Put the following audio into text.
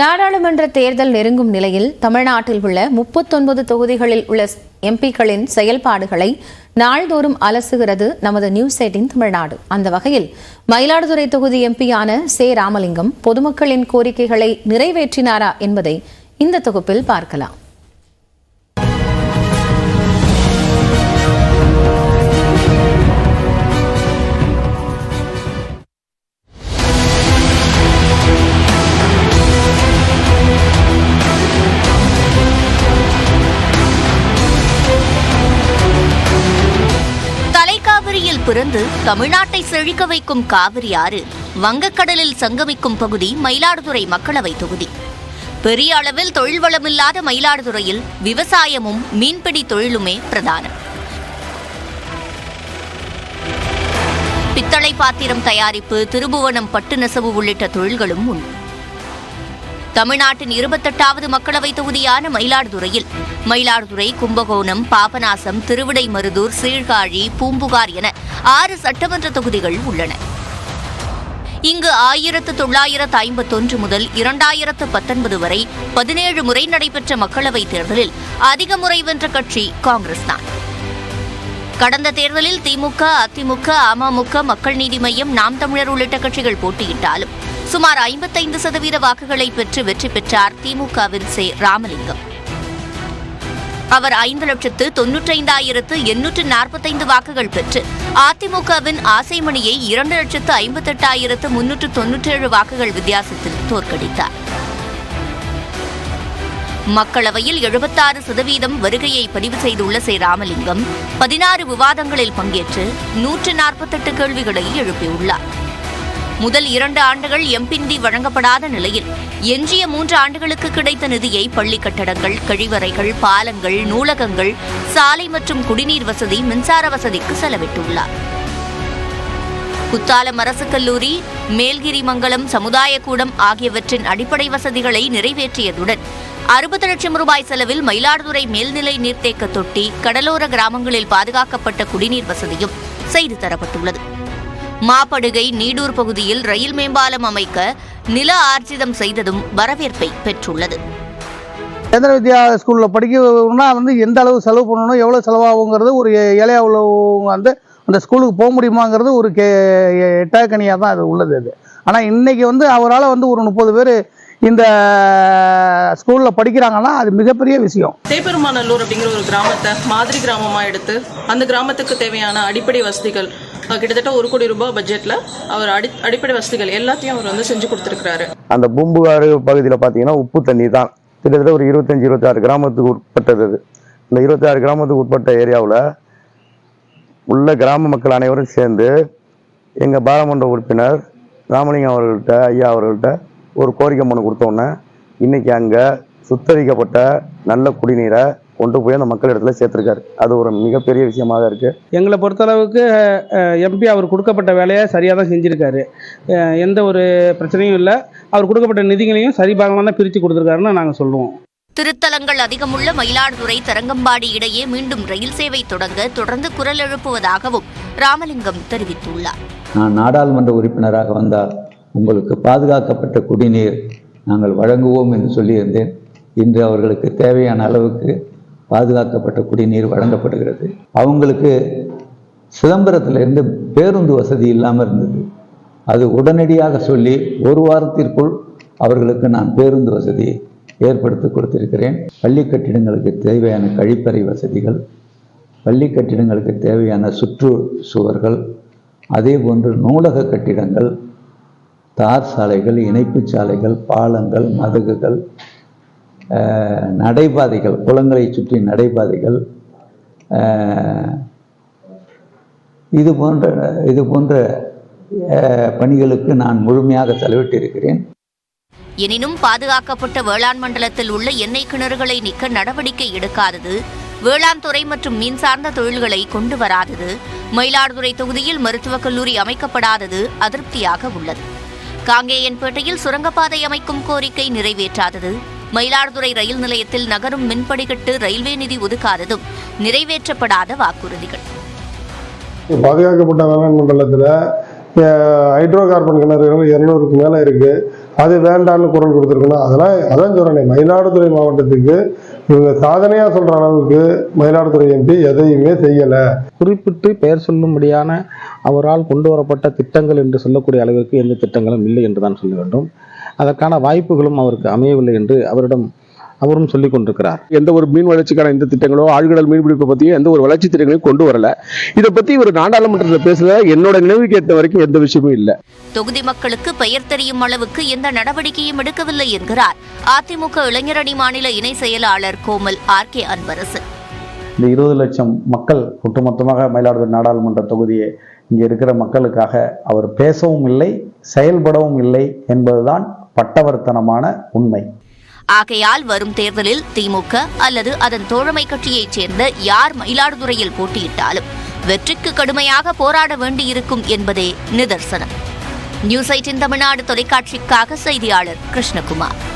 நாடாளுமன்ற தேர்தல் நெருங்கும் நிலையில் தமிழ்நாட்டில் உள்ள முப்பத்தொன்பது தொகுதிகளில் உள்ள எம்பிக்களின் செயல்பாடுகளை நாள்தோறும் அலசுகிறது நமது நியூஸ் எயிட்டின் தமிழ்நாடு. அந்த வகையில் மயிலாடுதுறை தொகுதி எம்பியான சே. ராமலிங்கம் பொதுமக்களின் கோரிக்கைகளை நிறைவேற்றினாரா என்பதை இந்த தொகுப்பில் பார்க்கலாம். பிறந்து தமிழ்நாட்டை செழிக்க வைக்கும் காவிரி ஆறு வங்கக்கடலில் சங்கமிக்கும் பகுதி மயிலாடுதுறை மக்களவை தொகுதி. பெரிய அளவில் தொழில் வளமில்லாத மயிலாடுதுறையில் விவசாயமும் மீன்பிடி தொழிலுமே பிரதானம். பித்தளை பாத்திரம் தயாரிப்பு திருபுவனம் பட்டு நெசவு உள்ளிட்ட தொழில்களும் உண்டு தமிழ்நாட்டின் இருபத்தெட்டாவது மக்களவை தொகுதியான மயிலாடுதுறையில். மயிலாடுதுறை கும்பகோணம் பாபநாசம் திருவிடைமருதூர் சீர்காழி பூம்புகார் என ஆறு சட்டமன்ற தொகுதிகள் உள்ளன. இங்கு ஆயிரத்து தொள்ளாயிரத்து ஐம்பத்தொன்று முதல் இரண்டாயிரத்து பத்தொன்பது வரை பதினேழு முறை நடைபெற்ற மக்களவைத் தேர்தலில் அதிக முறை வென்ற கட்சி காங்கிரஸ் தான். கடந்த தேர்தலில் திமுக அதிமுக அமமுக மக்கள் நீதி மையம் நாம் தமிழர் உள்ளிட்ட கட்சிகள் போட்டியிட்டாலும் சுமார் ஐம்பத்தைந்து சதவீத வாக்குகளை பெற்று வெற்றி பெற்றார் திமுகவின் சே ராமலிங்கம். அவர் ஐந்து லட்சத்து தொன்னூற்றைந்தாயிரத்து எண்ணூற்று நாற்பத்தைந்து வாக்குகள் பெற்று அதிமுகவின் ஆசைமணியை இரண்டு லட்சத்து ஐம்பத்தெட்டாயிரத்து முன்னூற்று தொன்னூற்றேழு வாக்குகள் வித்தியாசத்தில் தோற்கடித்தார். மக்களவையில் எழுபத்தாறு சதவீதம் வருகையை பதிவு செய்துள்ள சே ராமலிங்கம் பதினாறு விவாதங்களில் பங்கேற்று நூற்று நாற்பத்தெட்டு கேள்விகளை எழுப்பியுள்ளார். முதல் இரண்டு ஆண்டுகள் எம்பி நிதி வழங்கப்படாத நிலையில் எஞ்சிய மூன்று ஆண்டுகளுக்கு கிடைத்த நிதியை பள்ளி கட்டடங்கள் கழிவறைகள் பாலங்கள் நூலகங்கள் சாலை மற்றும் குடிநீர் வசதி மின்சார வசதிக்கு செலவிட்டுள்ளார். குத்தாலம் அரசு கல்லூரி மேல்கிரிமங்கலம் சமுதாய கூடம் ஆகியவற்றின் அடிப்படை வசதிகளை நிறைவேற்றியதுடன் அறுபது லட்சம் ரூபாய் செலவில் மயிலாடுதுறை மேல்நிலை நீர்த்தேக்க தொட்டி கடலோர கிராமங்களில் பாதுகாக்கப்பட்ட குடிநீர் வசதியும் செய்து தரப்பட்டுள்ளது. மாப்படுகை நீடூர் பகுதியில் ரயில் மேம்பாலம் அமைக்க நில ஆர்ஜிதம் செய்ததும் வரவேற்பை பெற்றுள்ளது. கேந்திர வித்யா ஸ்கூலில் படிக்கணும்னா வந்து எந்த அளவு செலவு பண்ணணும் எவ்வளோ செலவாகுங்கிறது ஒரு ஏழையாக உள்ளவங்க வந்து அந்த ஸ்கூலுக்கு போக முடியுமாங்கிறது ஒரு கே எட்டாக்கணியாக தான் அது உள்ளது அது. ஆனால் இன்றைக்கி வந்து அவரால் வந்து ஒரு முப்பது பேர் இந்த ஸ்கூலில் படிக்கிறாங்கன்னா அது மிகப்பெரிய விஷயம். தேப்பெருமாநல்லூர் அப்படிங்கிற ஒரு கிராமத்தை மாதிரி கிராமமாக எடுத்து அந்த கிராமத்துக்கு தேவையான அடிப்படை வசதிகள் கிட்டத்தட்ட ஒரு கோடி ரூபாய் பட்ஜெட்டில் அவர் அடி அடிப்படை வசதிகள் எல்லாத்தையும் அவர் வந்து செஞ்சு கொடுத்துருக்கிறாரு. அந்த பூம்புகாடு பகுதியில் பார்த்தீங்கன்னா உப்பு தண்ணி தான். கிட்டத்தட்ட ஒரு இருபத்தஞ்சி இருபத்தாறு கிராமத்துக்கு உட்பட்டது அது. இந்த இருபத்தாறு கிராமத்துக்கு உட்பட்ட ஏரியாவில் உள்ள கிராம மக்கள் அனைவரும் சேர்ந்து எங்கள் பாராளுமன்ற உறுப்பினர் ராமலிங்கம் அவர்கள்ட்ட ஐயா அவர்கள்ட்ட ஒரு கோரிக்கை மனு கொடுத்தோன்னே இன்னைக்கு அங்கே சுத்தரிக்கப்பட்ட நல்ல குடிநீரை கொண்டு போய் அந்த மக்கள் இடத்துல சேர்த்துருக்காரு. அது ஒரு மிகப்பெரிய விஷயமாக இருக்குது எங்களை பொறுத்தளவுக்கு எம்பி அவர் கொடுக்கப்பட்ட வேலையை சரியாக தான் செஞ்சுருக்காரு எந்த ஒரு பிரச்சனையும் இல்லை. அவர் கொடுக்கப்பட்ட நிதிகளையும் சரிபாகமாக தான் பிரித்து கொடுத்துருக்காருன்னு நாங்கள் சொல்லுவோம். திருத்தலங்கள் அதிகமுள்ள மயிலாடுதுறை தரங்கம்பாடி இடையே மீண்டும் ரயில் சேவை தொடங்க தொடர்ந்து குரல் எழுப்புவதாகவும் ராமலிங்கம் தெரிவித்துள்ளார். நான் நாடாளுமன்ற உறுப்பினராக வந்தால் உங்களுக்கு பாதுகாக்கப்பட்ட குடிநீர் நாங்கள் வழங்குவோம் என்று சொல்லியிருந்தேன். இன்று அவர்களுக்கு தேவையான அளவுக்கு பாதுகாக்கப்பட்ட குடிநீர் வழங்கப்படுகிறது. அவங்களுக்கு சிதம்பரத்திலிருந்து பேருந்து வசதி இல்லாமல் இருந்தது. அது உடனடியாக சொல்லி ஒரு வாரத்திற்குள் அவர்களுக்கு நான் பேருந்து வசதி ஏற்படுத்தி கொடுத்திருக்கிறேன். பள்ளி கட்டிடங்களுக்கு தேவையான கழிப்பறை வசதிகள் பள்ளி கட்டிடங்களுக்கு தேவையான சுற்று சுவர்கள் அதே போன்று நூலக கட்டிடங்கள் தார் சாலைகள் இணைப்பு சாலைகள் பாலங்கள் மதகுகள் நடைபாதைகள் குளங்களை சுற்றி நடைபாதைகள் இது போன்ற இது போன்ற பணிகளுக்கு நான் முழுமையாக செலவிட்டிருக்கிறேன். எனினும் பாதுகாக்கப்பட்ட வேளாண் மண்டலத்தில் உள்ள எண்ணெய் கிணறுகளை நீக்க நடவடிக்கை எடுக்காதது வேளாண் துறை மற்றும் மீன் சார்ந்த தொழில்களை கொண்டு வராதது மயிலாடுதுறை தொகுதியில் மருத்துவக் கல்லூரி அமைக்கப்படாதது அதிருப்தியாக உள்ளது. காங்கேயன்பேட்டையில் சுரங்கப்பாதை அமைக்கும் கோரிக்கை நிறைவேற்றாதது. மயிலாடுதுறை ரயில் நிலையத்தில் நகரும் மின்படிகட்டு ரயில்வே நிதி ஒதுக்காததும் நிறைவேற்றப்படாத வாக்குறுதிகள். பாதுகாக்கப்பட்ட வேளாண் மண்டலத்தில் ஹைட்ரோ கார்பன் கிணறுகள் இரநூறுக்கு மேலே இருக்குது அது வேண்டான்னு குரல் கொடுத்துருக்கணும். அதெல்லாம் அதான் சொல்கிறேன் மயிலாடுதுறை மாவட்டத்துக்கு இவங்க சாதனையா சொல்ற அளவுக்கு மயிலாடுதுறை எம்பி எதையுமே செய்யலை. குறிப்பிட்டு பெயர் சொல்லும்படியான அவரால் கொண்டு வரப்பட்ட திட்டங்கள் என்று சொல்லக்கூடிய அளவிற்கு எந்த திட்டங்களும் இல்லை என்று தான் சொல்ல வேண்டும். அதற்கான வாய்ப்புகளும் அவருக்கு அமையவில்லை என்று அவரிடம் அவரும் சொல்லிக் கொண்டிருக்கிறார். எந்த ஒரு மீன் வளர்ச்சிக்கான இந்த திட்டங்களோ ஆழ்கடல் மீன்பிடிப்பு பற்றியோ எந்த ஒரு வளர்ச்சி திட்டங்களையும் கொண்டு வரல. இதை பத்தி ஒரு நாடாளுமன்றத்தில் பேசுறத என்னோட நினைவு கேட்ட வரைக்கும் எந்த விஷயமும் இல்லை. தொகுதி மக்களுக்கு பெயர் தெரியும் அளவுக்கு எந்த நடவடிக்கையும் எடுக்கவில்லை என்கிறார். அதிமுக இளைஞரணி மாநில இணை செயலாளர் கோமல் ஆர் கே அன்பரசு. இந்த இருபது லட்சம் மக்கள் ஒட்டுமொத்தமாக மயிலாடுதுறை நாடாளுமன்ற தொகுதியை இங்கே இருக்கிற மக்களுக்காக அவர் பேசவும் இல்லை செயல்படவும் இல்லை என்பதுதான் பட்டவர்த்தனமான உண்மை. ஆகையால் வரும் தேர்தலில் திமுக அல்லது அதன் தோழமை கட்சியைச் சேர்ந்த யார் மயிலாடுதுறையில் போட்டியிட்டாலும் வெற்றிக்கு கடுமையாக போராட வேண்டியிருக்கும் என்பதே நிதர்சனம். நியூஸ் எயிட்டின் தமிழ்நாடு தொலைக்காட்சிக்காக செய்தியாளர் கிருஷ்ணகுமார்.